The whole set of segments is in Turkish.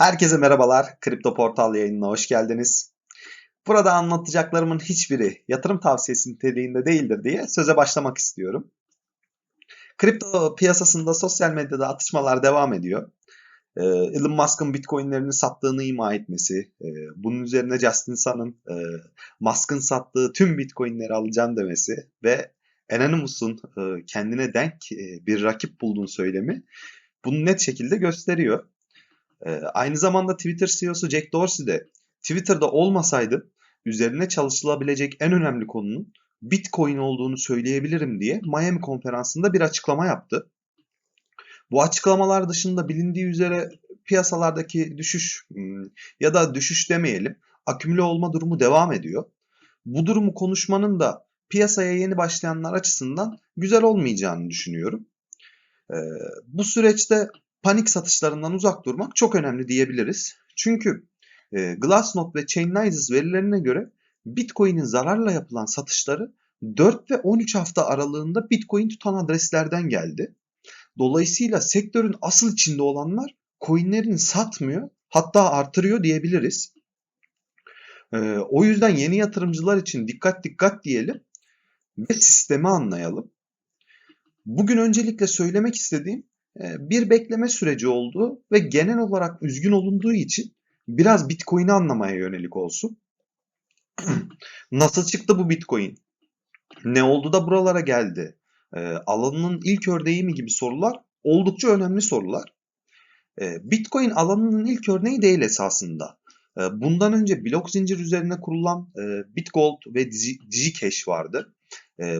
Herkese merhabalar. Kripto Portal yayınına hoş geldiniz. Burada anlatacaklarımın hiçbiri yatırım tavsiyesi niteliğinde değildir diye söze başlamak istiyorum. Kripto piyasasında sosyal medyada atışmalar devam ediyor. Ee, Elon Musk'ın Bitcoin'lerini sattığını ima etmesi, e, bunun üzerine Justin Sun'ın e, Musk'ın sattığı tüm Bitcoin'leri alacağım demesi ve Anonymous'un e, kendine denk bir rakip bulduğunu söylemi bunu net şekilde gösteriyor. E, aynı zamanda Twitter CEO'su Jack Dorsey de Twitter'da olmasaydı üzerine çalışılabilecek en önemli konunun Bitcoin olduğunu söyleyebilirim diye Miami konferansında bir açıklama yaptı. Bu açıklamalar dışında bilindiği üzere piyasalardaki düşüş hmm, ya da düşüş demeyelim akümüle olma durumu devam ediyor. Bu durumu konuşmanın da piyasaya yeni başlayanlar açısından güzel olmayacağını düşünüyorum. Ee, bu süreçte panik satışlarından uzak durmak çok önemli diyebiliriz. Çünkü e, Glassnode ve Chainalysis verilerine göre Bitcoin'in zararla yapılan satışları 4 ve 13 hafta aralığında Bitcoin tutan adreslerden geldi. Dolayısıyla sektörün asıl içinde olanlar coinlerini satmıyor hatta artırıyor diyebiliriz. Ee, o yüzden yeni yatırımcılar için dikkat dikkat diyelim ve sistemi anlayalım. Bugün öncelikle söylemek istediğim e, bir bekleme süreci olduğu ve genel olarak üzgün olunduğu için biraz Bitcoin'i anlamaya yönelik olsun. Nasıl çıktı bu Bitcoin? Ne oldu da buralara geldi? E, alanının ilk örneği mi gibi sorular oldukça önemli sorular. E, Bitcoin alanının ilk örneği değil esasında. Bundan önce blok zincir üzerine kurulan e, Bitgold ve DigiCash vardı.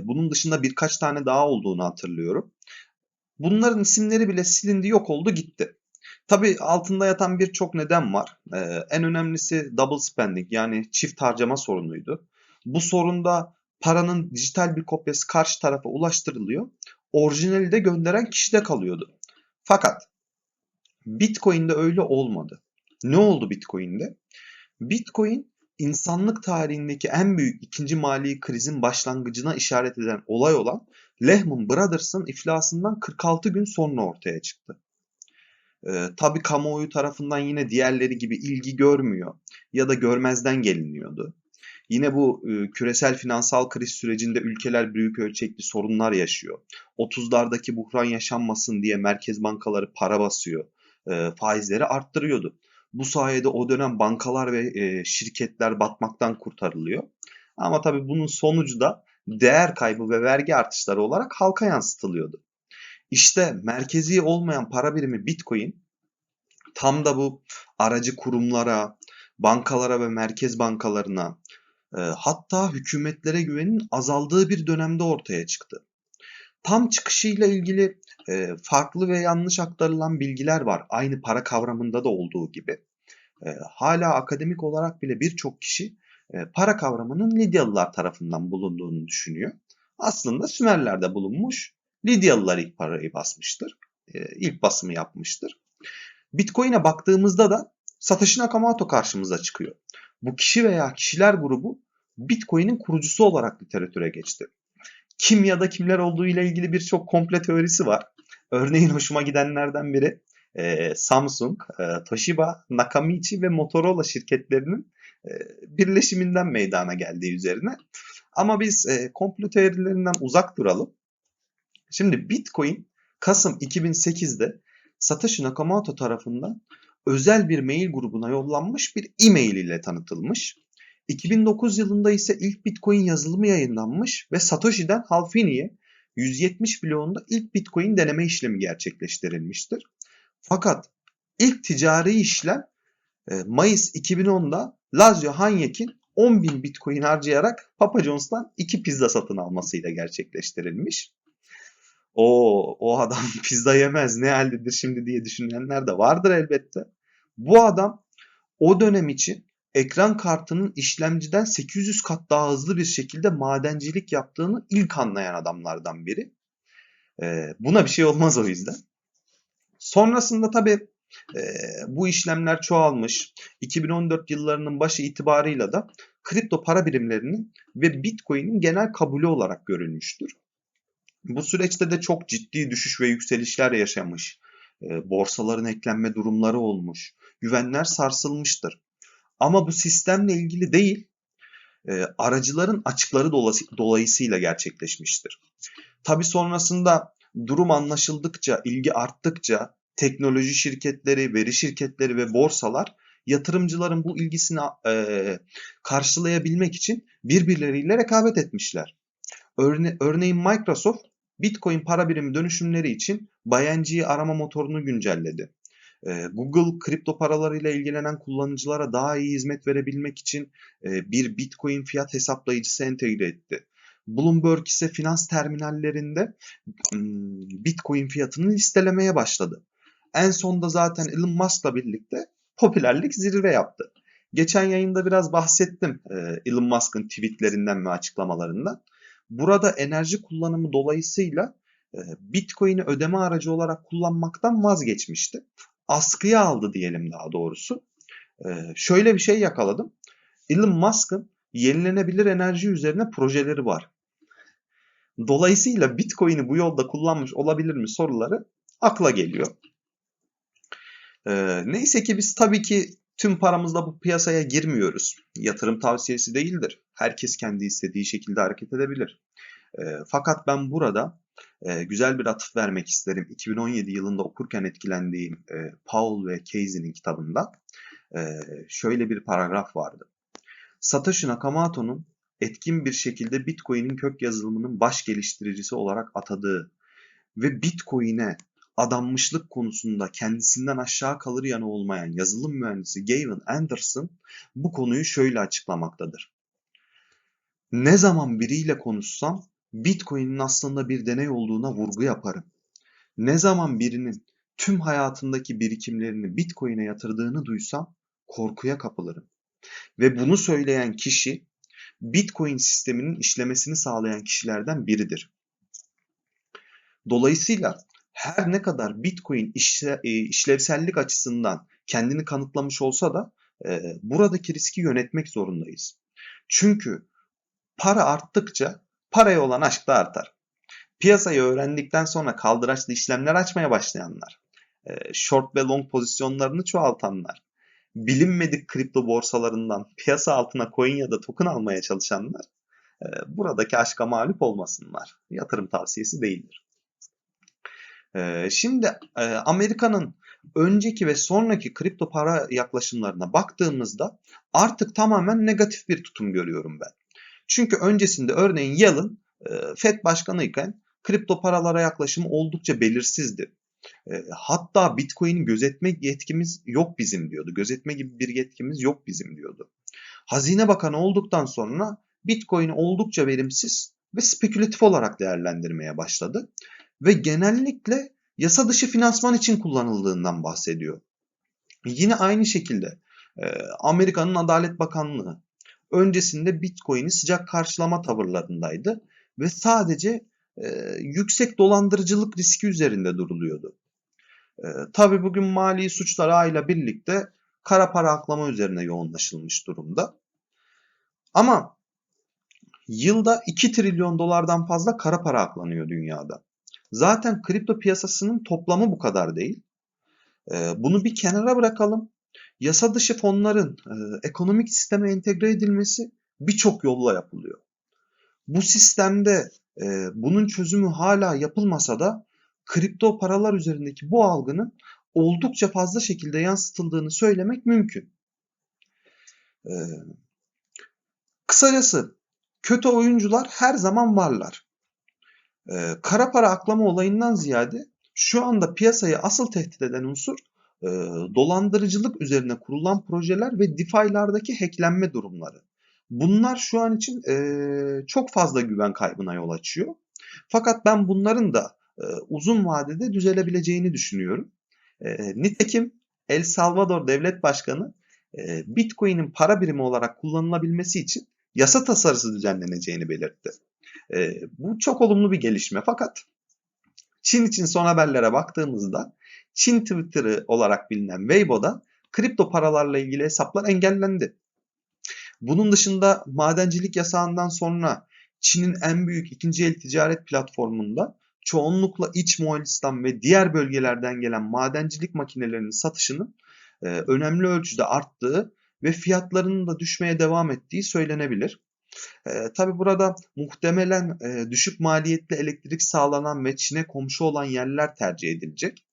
Bunun dışında birkaç tane daha olduğunu hatırlıyorum. Bunların isimleri bile silindi, yok oldu, gitti. Tabi altında yatan birçok neden var. Ee, en önemlisi double spending yani çift harcama sorunuydu. Bu sorunda paranın dijital bir kopyası karşı tarafa ulaştırılıyor. Orijinali de gönderen kişide kalıyordu. Fakat Bitcoin'de öyle olmadı. Ne oldu Bitcoin'de? Bitcoin insanlık tarihindeki en büyük ikinci mali krizin başlangıcına işaret eden olay olan Lehman Brothers'ın iflasından 46 gün sonra ortaya çıktı. Ee, Tabi kamuoyu tarafından yine diğerleri gibi ilgi görmüyor ya da görmezden geliniyordu. Yine bu e, küresel finansal kriz sürecinde ülkeler büyük ölçekli sorunlar yaşıyor. 30'lardaki buhran yaşanmasın diye merkez bankaları para basıyor, e, faizleri arttırıyordu. Bu sayede o dönem bankalar ve e, şirketler batmaktan kurtarılıyor. Ama tabii bunun sonucu da değer kaybı ve vergi artışları olarak halka yansıtılıyordu. İşte merkezi olmayan para birimi Bitcoin tam da bu aracı kurumlara, bankalara ve merkez bankalarına e, hatta hükümetlere güvenin azaldığı bir dönemde ortaya çıktı. Tam çıkışıyla ilgili e, farklı ve yanlış aktarılan bilgiler var. Aynı para kavramında da olduğu gibi. E, hala akademik olarak bile birçok kişi para kavramının Lidyalılar tarafından bulunduğunu düşünüyor. Aslında Sümerler'de bulunmuş. Lidyalılar ilk parayı basmıştır. E, ilk basımı yapmıştır. Bitcoin'e baktığımızda da Satoshi Nakamoto karşımıza çıkıyor. Bu kişi veya kişiler grubu Bitcoin'in kurucusu olarak literatüre geçti. Kim ya da kimler olduğu ile ilgili birçok komple teorisi var. Örneğin hoşuma gidenlerden biri e, Samsung, e, Toshiba, Nakamichi ve Motorola şirketlerinin e, birleşiminden meydana geldiği üzerine. Ama biz e, komplo teorilerinden uzak duralım. Şimdi Bitcoin Kasım 2008'de Satoshi Nakamoto tarafından özel bir mail grubuna yollanmış bir e-mail ile tanıtılmış. 2009 yılında ise ilk Bitcoin yazılımı yayınlanmış ve Satoshi'den Halfini'ye 170 bloğunda ilk Bitcoin deneme işlemi gerçekleştirilmiştir. Fakat ilk ticari işlem e, Mayıs 2010'da Lazio Hanyek'in 10.000 Bitcoin harcayarak Papa John's'tan 2 pizza satın almasıyla gerçekleştirilmiş. O, o adam pizza yemez ne haldedir şimdi diye düşünenler de vardır elbette. Bu adam o dönem için ekran kartının işlemciden 800 kat daha hızlı bir şekilde madencilik yaptığını ilk anlayan adamlardan biri. Ee, buna bir şey olmaz o yüzden. Sonrasında tabii e, bu işlemler çoğalmış. 2014 yıllarının başı itibarıyla da kripto para birimlerinin ve Bitcoin'in genel kabulü olarak görülmüştür. Bu süreçte de çok ciddi düşüş ve yükselişler yaşamış. E, borsaların eklenme durumları olmuş. güvenler sarsılmıştır. Ama bu sistemle ilgili değil, e, aracıların açıkları dolayısıyla gerçekleşmiştir. Tabi sonrasında durum anlaşıldıkça, ilgi arttıkça teknoloji şirketleri, veri şirketleri ve borsalar yatırımcıların bu ilgisini e, karşılayabilmek için birbirleriyle rekabet etmişler. Örne örneğin Microsoft Bitcoin para birimi dönüşümleri için BuyNG arama motorunu güncelledi. Ee, Google kripto paralarıyla ilgilenen kullanıcılara daha iyi hizmet verebilmek için e, bir Bitcoin fiyat hesaplayıcısı entegre etti. Bloomberg ise finans terminallerinde Bitcoin fiyatını listelemeye başladı. En sonda zaten Elon Musk'la birlikte popülerlik zirve yaptı. Geçen yayında biraz bahsettim e, Elon Musk'ın tweetlerinden ve açıklamalarından. Burada enerji kullanımı dolayısıyla e, Bitcoin'i ödeme aracı olarak kullanmaktan vazgeçmişti. Askıya aldı diyelim daha doğrusu. E, şöyle bir şey yakaladım. Elon Musk'ın yenilenebilir enerji üzerine projeleri var. Dolayısıyla Bitcoin'i bu yolda kullanmış olabilir mi soruları akla geliyor. Ee, neyse ki biz tabii ki tüm paramızla bu piyasaya girmiyoruz. Yatırım tavsiyesi değildir. Herkes kendi istediği şekilde hareket edebilir. E, fakat ben burada e, güzel bir atıf vermek isterim. 2017 yılında okurken etkilendiğim e, Paul ve Casey'nin kitabında e, şöyle bir paragraf vardı. Satoshi Nakamoto'nun etkin bir şekilde Bitcoin'in kök yazılımının baş geliştiricisi olarak atadığı ve Bitcoin'e adanmışlık konusunda kendisinden aşağı kalır yanı olmayan yazılım mühendisi Gavin Anderson bu konuyu şöyle açıklamaktadır. Ne zaman biriyle konuşsam Bitcoin'in aslında bir deney olduğuna vurgu yaparım. Ne zaman birinin tüm hayatındaki birikimlerini Bitcoin'e yatırdığını duysam korkuya kapılırım. Ve bunu söyleyen kişi Bitcoin sisteminin işlemesini sağlayan kişilerden biridir. Dolayısıyla her ne kadar Bitcoin e, işlevsellik açısından kendini kanıtlamış olsa da e, buradaki riski yönetmek zorundayız. Çünkü para arttıkça paraya olan aşk da artar. Piyasayı öğrendikten sonra kaldıraçlı işlemler açmaya başlayanlar, e, short ve long pozisyonlarını çoğaltanlar, bilinmedik kripto borsalarından piyasa altına coin ya da token almaya çalışanlar e, buradaki aşka mağlup olmasınlar. Yatırım tavsiyesi değildir. E, şimdi Amerika'nın önceki ve sonraki kripto para yaklaşımlarına baktığımızda artık tamamen negatif bir tutum görüyorum ben. Çünkü öncesinde örneğin Yellen e, FED başkanıyken kripto paralara yaklaşımı oldukça belirsizdi. E, hatta Bitcoin'i gözetme yetkimiz yok bizim diyordu. Gözetme gibi bir yetkimiz yok bizim diyordu. Hazine Bakanı olduktan sonra Bitcoin'i oldukça verimsiz ve spekülatif olarak değerlendirmeye başladı. Ve genellikle yasa dışı finansman için kullanıldığından bahsediyor. Yine aynı şekilde e, Amerika'nın Adalet Bakanlığı öncesinde Bitcoin'i sıcak karşılama tavırlarındaydı ve sadece e, yüksek dolandırıcılık riski üzerinde duruluyordu. E, Tabi bugün mali suçlar ağıyla birlikte kara para aklama üzerine yoğunlaşılmış durumda. Ama yılda 2 trilyon dolardan fazla kara para aklanıyor dünyada. Zaten kripto piyasasının toplamı bu kadar değil. E, bunu bir kenara bırakalım yasa dışı fonların e, ekonomik sisteme entegre edilmesi birçok yolla yapılıyor. Bu sistemde e, bunun çözümü hala yapılmasa da kripto paralar üzerindeki bu algının oldukça fazla şekilde yansıtıldığını söylemek mümkün. E, kısacası kötü oyuncular her zaman varlar. E, kara para aklama olayından ziyade şu anda piyasayı asıl tehdit eden unsur e, dolandırıcılık üzerine kurulan projeler ve DeFi'lardaki hacklenme durumları. Bunlar şu an için e, çok fazla güven kaybına yol açıyor. Fakat ben bunların da e, uzun vadede düzelebileceğini düşünüyorum. E, nitekim El Salvador Devlet Başkanı e, Bitcoin'in para birimi olarak kullanılabilmesi için yasa tasarısı düzenleneceğini belirtti. E, bu çok olumlu bir gelişme fakat Çin için son haberlere baktığımızda Çin Twitter'ı olarak bilinen Weibo'da kripto paralarla ilgili hesaplar engellendi. Bunun dışında madencilik yasağından sonra Çin'in en büyük ikinci el ticaret platformunda çoğunlukla iç Moğolistan ve diğer bölgelerden gelen madencilik makinelerinin satışının e, önemli ölçüde arttığı ve fiyatlarının da düşmeye devam ettiği söylenebilir. E, tabii burada muhtemelen e, düşük maliyetli elektrik sağlanan ve Çin'e komşu olan yerler tercih edilecek.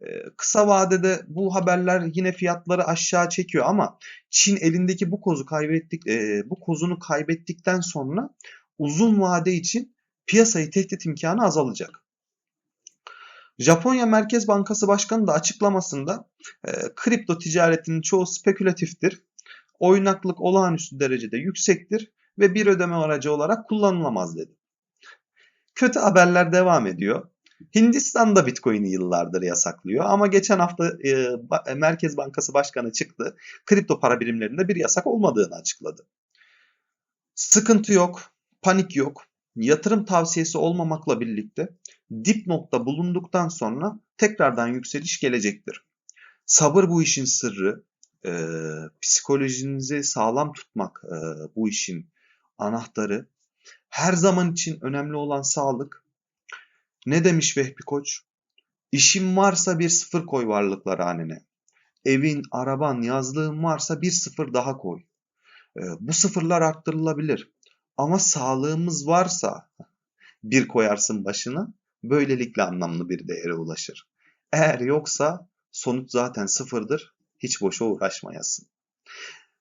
E, kısa vadede bu haberler yine fiyatları aşağı çekiyor ama Çin elindeki bu kozu kaybettik, e, bu kozunu kaybettikten sonra uzun vade için piyasayı tehdit imkanı azalacak. Japonya Merkez Bankası Başkanı da açıklamasında e, kripto ticaretinin çoğu spekülatiftir. Oynaklık olağanüstü derecede yüksektir ve bir ödeme aracı olarak kullanılamaz dedi. Kötü haberler devam ediyor. Hindistan da Bitcoin'i yıllardır yasaklıyor ama geçen hafta e, ba- Merkez Bankası Başkanı çıktı. Kripto para birimlerinde bir yasak olmadığını açıkladı. Sıkıntı yok, panik yok. Yatırım tavsiyesi olmamakla birlikte dip nokta bulunduktan sonra tekrardan yükseliş gelecektir. Sabır bu işin sırrı. E, psikolojinizi sağlam tutmak e, bu işin anahtarı. Her zaman için önemli olan sağlık. Ne demiş Vehbi Koç? İşin varsa bir sıfır koy varlıklar hanene. Evin, araban, yazlığın varsa bir sıfır daha koy. E, bu sıfırlar arttırılabilir. Ama sağlığımız varsa bir koyarsın başına böylelikle anlamlı bir değere ulaşır. Eğer yoksa sonuç zaten sıfırdır. Hiç boşa uğraşmayasın.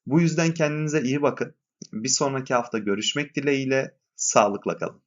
Bu yüzden kendinize iyi bakın. Bir sonraki hafta görüşmek dileğiyle sağlıkla kalın.